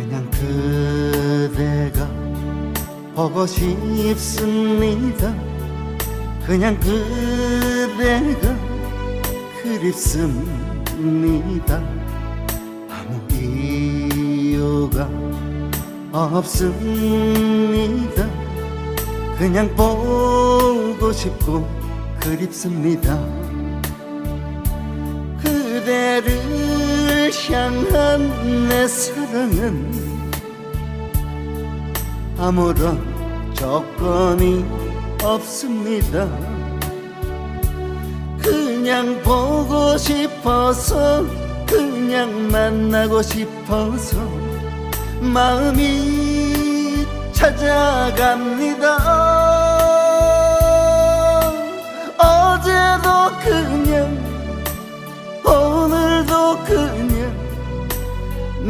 그냥 그대가 보고 싶습니다. 그냥 그대가 그립습니다. 아무 이유가 없습니다. 그냥 보고 싶고 그립습니다. 그대를 향한 내 세상은 아무런 조건이 없습니다. 그냥 보고 싶어서, 그냥 만나고 싶어서, 마음이 찾아갑니다. 어제도 그냥, 오늘도 그냥,